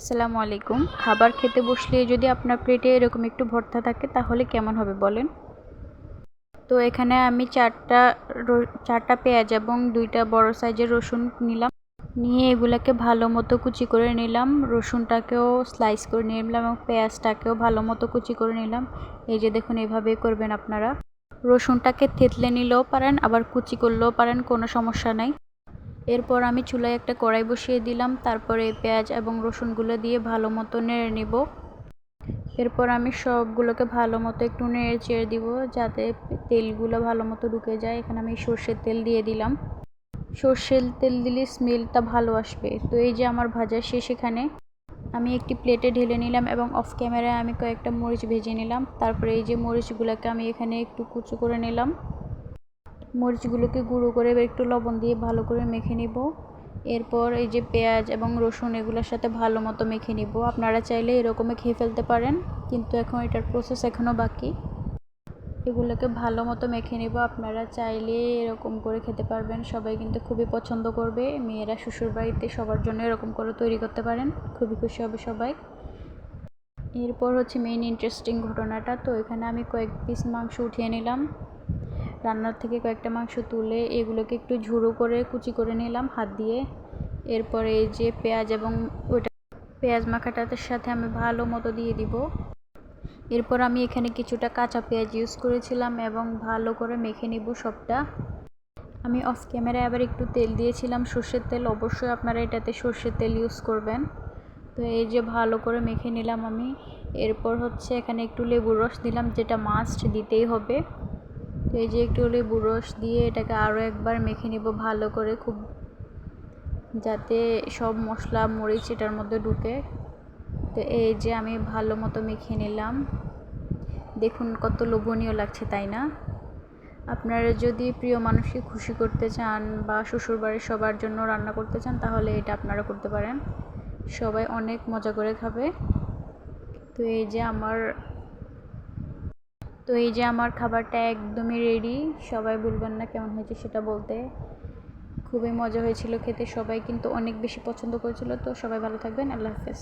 আসসালামু আলাইকুম। খাবার খেতে বসলে যদি আপনার প্লেটে এরকম একটু ভর্তা থাকে, তাহলে কেমন হবে বলেন? তো এখানে আমি চারটা চারটা পেঁয়াজ এবং দুইটা বড় সাইজের রসুন নিলাম। নিয়ে এগুলাকে ভালো মতো কুচি করে নিলাম। রসুনটাকেও স্লাইস করে নিলাম এবং পেঁয়াজটাকেও ভালো মতো কুচি করে নিলাম। এই যে দেখুন এইভাবেই করবেন আপনারা। রসুনটাকে থেতলে নিলেও পারেন, আবার কুচি করলেও পারেন, কোনো সমস্যা নাই। এরপর আমি চুলায় একটা কড়াই বসিয়ে দিলাম, তারপরে পেঁয়াজ এবং রসুনগুলো দিয়ে ভালো মতো নেড়ে নিব। এরপর আমি সবগুলোকে ভালো মতো একটু নেড়ে চেড়ে দিব, যাতে তেলগুলো ভালো মতো ঢুকে যায়। এখানে আমি সর্ষের তেল দিয়ে দিলাম। সর্ষের তেল দিলে স্মেলটা ভালো আসবে। তো এই যে আমার ভাজা শেষ এখানে। আমি একটি প্লেটে ঢেলে নিলাম এবং অফ ক্যামেরায় আমি কয়েকটা মরিচ ভেজে নিলাম। তারপরে এই যে মরিচগুলোকে আমি এখানে একটু কুচো করে নিলাম। মরিচগুলোকে গুঁড়ো করে একটু লবণ দিয়ে ভালো করে মেখে নিব। এরপর এই যে পেঁয়াজ এবং রসুন এগুলোর সাথে ভালো মতো মেখে নিব। আপনারা চাইলে এরকমই খেয়ে ফেলতে পারেন, কিন্তু এখন এটার প্রসেস এখনও বাকি। এগুলোকে ভালো মতো মেখে নেব। আপনারা চাইলে এরকম করে খেতে পারবেন। সবাই কিন্তু খুবই পছন্দ করবে। মেয়েরা শ্বশুর বাড়িতে সবার জন্য এরকম করে তৈরি করতে পারেন। খুবই খুশি হবে সবাই। এরপর হচ্ছে মেইন ইন্টারেস্টিং ঘটনাটা। তো এখানে আমি কয়েক পিস মাংস উঠিয়ে নিলাম। রান্নার থেকে কয়েকটা মাংস তুলে এগুলোকে একটু ঝুড়ো করে কুচি করে নিলাম হাত দিয়ে। এরপরে এই যে পেঁয়াজ এবং ওইটা পেঁয়াজ মাখাটার সাথে আমি ভালো মতো দিয়ে দিব। এরপর আমি এখানে কিছুটা কাঁচা পেঁয়াজ ইউজ করেছিলাম এবং ভালো করে মেখে নিব সবটা। আমি অফ ক্যামেরায় আবার একটু তেল দিয়েছিলাম, সর্ষের তেল। অবশ্যই আপনারা এটাতে সর্ষের তেল ইউজ করবেন। তো এই যে ভালো করে মেখে নিলাম আমি। এরপর হচ্ছে এখানে একটু লেবুর রস দিলাম, যেটা মাস্ট দিতেই হবে। এই যে একটু লেবুর রস দিয়ে এটাকে আরও একবার মেখে নিব ভালো করে খুব, যাতে সব মশলা, মরিচ এটার মধ্যে ঢুকে। তো এই যে আমি ভালো মতো মেখে নিলাম। দেখুন কত লোভনীয় লাগছে, তাই না? আপনারা যদি প্রিয় মানুষকে খুশি করতে চান বা শ্বশুরবাড়ির সবার জন্য রান্না করতে চান, তাহলে এটা আপনারা করতে পারেন। সবাই অনেক মজা করে খাবে। তো এই যে আমার তো এই যে আমার খাবারটা একদমই রেডি সবাই বলবেন না কেমন হয়েছে সেটা বলতে। খুবই মজা হয়েছিল খেতে, সবাই কিন্তু অনেক বেশি পছন্দ করেছিল, তো সবাই ভালো থাকবেন, আল্লাহ হাফেজ।